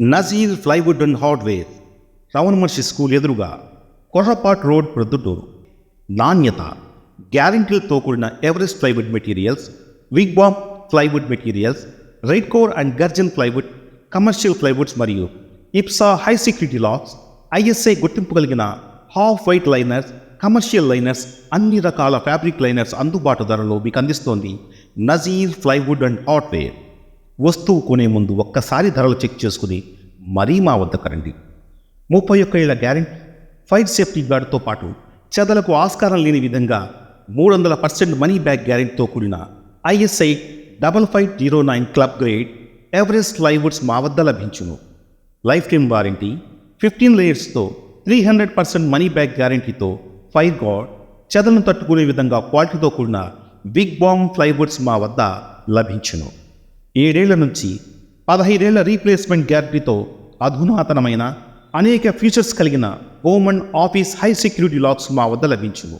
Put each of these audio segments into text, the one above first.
Nazir plywood and hardware రవణమర్షి school ఎదురుగా కొర్రపాట్ road Proddatur. నాణ్యత గ్యారంటీలతో కూడిన ఎవరెస్ట్ ప్లైవుడ్ మెటీరియల్స్ విగ్ bomb plywood materials red core and gurjan plywood commercial plywoods మరియు Ipsa high security locks ISI గుర్తింపు కలిగిన half white liners commercial liners అన్ని రకాల ఫ్యాబ్రిక్ లైనర్స్ అందుబాటు ధరలో మీకు అందిస్తోంది నజీర్ ప్లైవుడ్ అండ్ హార్డ్వేర్. వస్తువు కొనే ముందు ఒక్కసారి ధరలు చెక్ చేసుకుని మరీ మా వద్దకు రండి. ముప్పై ఒక్క ఏళ్ళ గ్యారెంటీ ఫైర్ సేఫ్టీ గార్డుతో పాటు చెదలకు ఆస్కారం లేని విధంగా మూడు వందల పర్సెంట్ మనీ బ్యాక్ గ్యారెంటీతో కూడిన ISI double five zero nine club grade Everest plywoods మా వద్ద లభించును. Lifetime warranty fifteen లేయర్స్తో three hundred percent money back గ్యారెంటీతో fire guard చెదలను తట్టుకునే విధంగా క్వాలిటీతో కూడిన బిగ్ బాంగ్ ఫ్లైవుడ్స్ మా వద్ద లభించును. ఏడేళ్ళ నుంచి పదహైదేళ్ళ రీప్లేస్మెంట్ గ్యారంటీతో అధునాతనమైన అనేక ఫీచర్స్ కలిగిన ఓమన్ ఆఫీస్ హై సెక్యూరిటీ లాక్స్ మా వద్ద లభించును.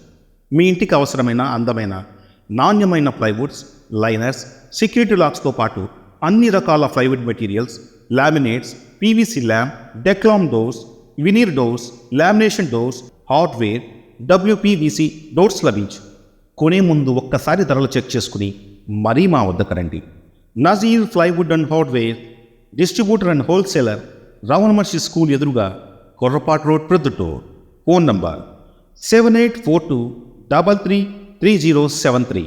మీ ఇంటికి అవసరమైన అందమైన నాణ్యమైన ప్లైవుడ్స్ లైనర్స్ సెక్యూరిటీ లాక్స్తో పాటు అన్ని రకాల plywood materials laminates PVC lam Decolam doors veneer doors lamination doors hardware WPVC doors లభించు. కొనే ముందు ఒక్కసారి ధరలు చెక్ చేసుకుని మరీ మా వద్దకు రండి. Nazeer plywood and hardware distributor and wholesaler Ravana Maharshi school ఎదురుగా Korrapat road Proddatur phone number seven eight four two double three three zero seven three